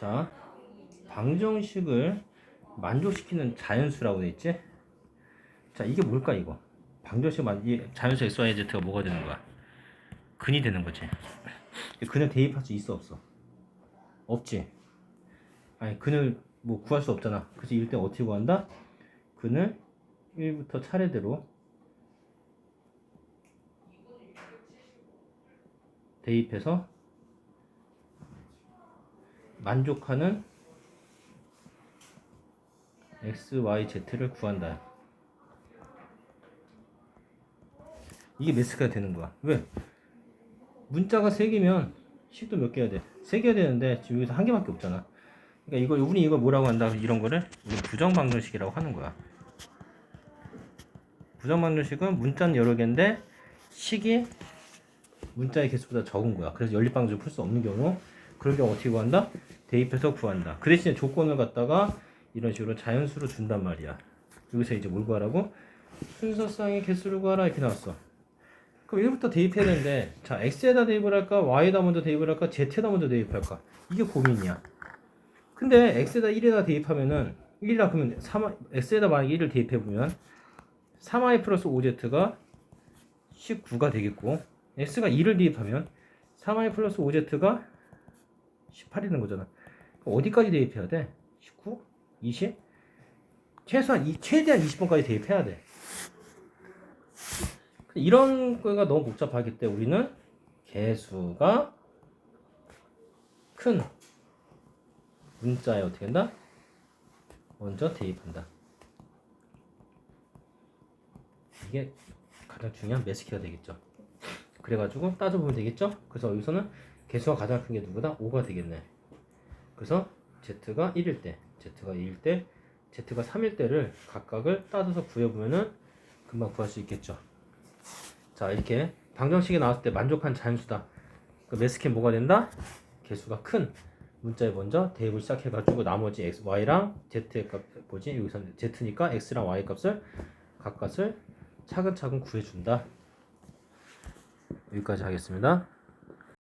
자, 방정식을 만족시키는 자연수라고 돼 있지? 자, 이게 뭘까 이거? 방정식 만, 이 자연수 x, y, z가 뭐가 되는 거야? 근이 되는 거지. 근을 대입할 수 있어 없어? 없지. 아니 근을 뭐 구할 수 없잖아. 그래서 이럴 때 어떻게 구한다? 근을 1부터 차례대로 대입해서 만족하는 x, y, z를 구한다. 이게 매스가 되는 거야. 왜? 문자가 3개면 식도 몇 개야 돼? 3개야 되는데 지금 여기서 한 개밖에 없잖아. 그러니까 이걸 우리 이걸 뭐라고 한다? 이런 거를 우리 부정 방정식이라고 하는 거야. 부정 방정식은 문자는 여러 개인데 식이 문자의 개수보다 적은 거야. 그래서 연립 방정을 풀수 없는 경우 그럴 경우 어떻게 구한다? 대입해서 구한다. 그 대신에 조건을 갖다가 이런 식으로 자연수로 준단 말이야. 여기서 이제 뭘 구하라고? 순서상의 개수를 구하라 이렇게 나왔어. 그럼 1부터 대입해야 되는데 자 x에다 대입을 할까 y에다 먼저 대입을 할까 z에다 먼저 대입할까 이게 고민이야 근데 x에다 1에다 대입하면은 1이라 그러면 3, x에다 만약 1을 대입해보면 3y 플러스 5z가 19가 되겠고 x가 2를 대입하면 3y 플러스 5z가 18이 되는 거잖아 그럼 어디까지 대입해야 돼? 19? 20? 최소한 이, 최대한 20번까지 대입해야 돼 이런 거가 너무 복잡하기 때문에 우리는 개수가 큰 문자에 어떻게 한다? 먼저 대입한다. 이게 가장 중요한 매스키가 되겠죠. 그래가지고 따져보면 되겠죠. 그래서 여기서는 개수가 가장 큰 게 누구다? 5가 되겠네. 그래서 z가 1일 때, z가 2일 때, z가 3일 때를 각각을 따져서 구해보면은 금방 구할 수 있겠죠. 자 이렇게 방정식이 나왔을 때 만족한 자연수다. 그 매스캔 뭐가 된다? 개수가 큰 문자에 먼저 대입을 시작해가지고 나머지 x, y랑 z의 값 뭐지? 여기서 z니까 x랑 y 값을 각각을 차근차근 구해준다. 여기까지 하겠습니다.